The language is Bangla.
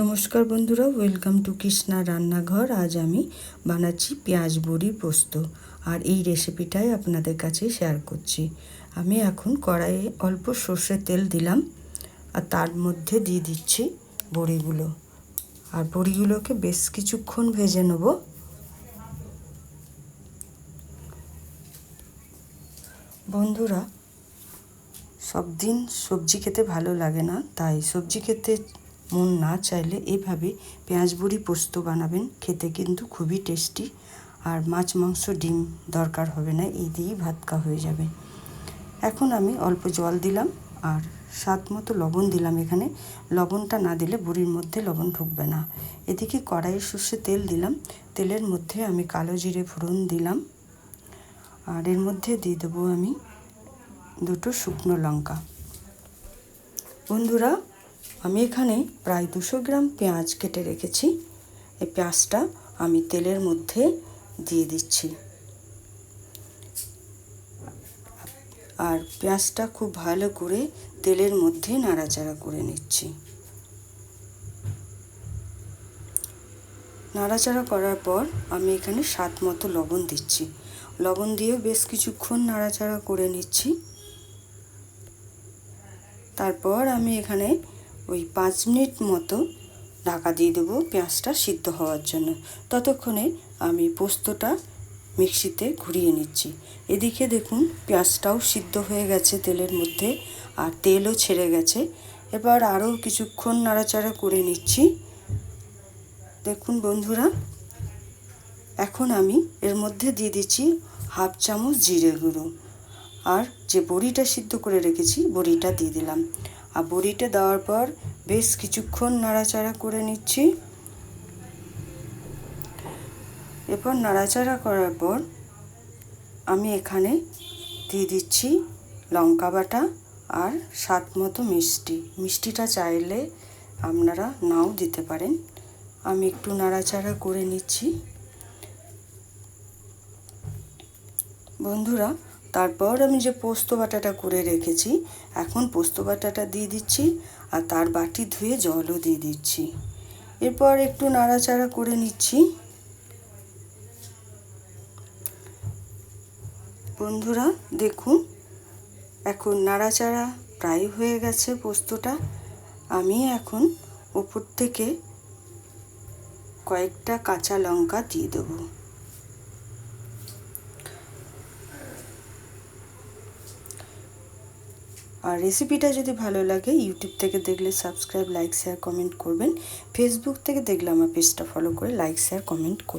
নমস্কার বন্ধুরা ওয়েলকাম টু কৃষ্ণা রান্নাঘর। আজ আমি বানাচ্ছি পেঁয়াজ বড়ি পোস্ত, আর এই রেসিপিটাই আপনাদের কাছে শেয়ার করছি। আমি এখন কড়াইয়ে অল্প সর্ষের তেল দিলাম, আর তার মধ্যে দিয়ে দিচ্ছি বড়িগুলো। আর বড়িগুলোকে বেশ কিছুক্ষণ ভেজে নেব। বন্ধুরা সব দিন সবজি খেতে ভালো লাগে না, তাই সবজি খেতে মন না চাইলে এভাবে পেঁয়াজ বড়ি পোস্ত বানাবেন, খেতে কিন্তু খুবই টেস্টি। আর মাছ, মাংস, ডিম দরকার হবে না, এই দিয়েই ভাতকা হয়ে যাবে। এখন আমি অল্প জল দিলাম আর স্বাদ মতো লবণ দিলাম এখানে। লবণটা না দিলে বড়ির মধ্যে লবণ ঢুকবে না। এদিকে কড়াইয়ের সর্ষে তেল দিলাম। তেলের মধ্যে আমি কালো জিরে ফোড়ন দিলাম। আর এর মধ্যে দিয়ে দেবো আমি দুটো শুকনো লঙ্কা। বন্ধুরা আমি এখানে প্রায় দুশো গ্রাম পেঁয়াজ কেটে রেখেছি। এই পেঁয়াজটা আমি তেলের মধ্যে দিয়ে দিচ্ছি। আর পেঁয়াজটা খুব ভালো করে তেলের মধ্যে নাড়াচাড়া করে নিচ্ছি। নাড়াচাড়া করার পর আমি এখানে স্বাদ মতো লবণ দিচ্ছি। লবণ দিয়েও বেশ কিছুক্ষণ নাড়াচাড়া করে নিচ্ছি। তারপর আমি এখানে ওই পাঁচ মিনিট মতো ঢাকা দিয়ে দেবো পেঁয়াজটা সিদ্ধ হওয়ার জন্য। ততক্ষণে আমি পোস্তটা মিক্সিতে ঘুরিয়ে নিচ্ছি। এদিকে দেখুন, পেঁয়াজটাও সিদ্ধ হয়ে গেছে তেলের মধ্যে আর তেলও ছেড়ে গেছে। এবার আরও কিছুক্ষণ নাড়াচাড়া করে নিচ্ছি। দেখুন বন্ধুরা, এখন আমি এর মধ্যে দিয়ে দিচ্ছি হাফ চামচ জিরে গুঁড়ো। আর যে বড়িটা সিদ্ধ করে রেখেছি, বড়িটা দিয়ে দিলাম। আর বড়িটা দেওয়ার পর বেশ কিছুক্ষণ নাড়াচাড়া করে নিচ্ছি। এরপর নাড়াচাড়া করার পর আমি এখানে দিয়ে দিচ্ছি লঙ্কা বাটা আর স্বাদ মতো মিষ্টি। মিষ্টিটা চাইলে আপনারা নাও দিতে পারেন। আমি একটু নাড়াচাড়া করে নিচ্ছি। বন্ধুরা তারপর আমি যে পোস্ত বাটাটা করে রেখেছি, এখন পোস্ত বাটাটা দিয়ে দিচ্ছি আর তার বাটি ধুয়ে জলও দিয়ে দিচ্ছি। এরপর একটু নাড়াচাড়া করে নিচ্ছি। বন্ধুরা, দেখুন, এখন নাড়াচাড়া প্রায় হয়ে গেছে পোস্তটা। আমি এখন ওপর থেকে কয়েকটা কাঁচা লঙ্কা দিয়ে দেবো। আর রেসিপিটা যদি ভালো লাগে ইউটিউব থেকে দেখলে সাবস্ক্রাইব লাইক শেয়ার কমেন্ট করবেন। ফেসবুক থেকে দেখলে আমার পেজটা ফলো করে লাইক শেয়ার কমেন্ট করবেন।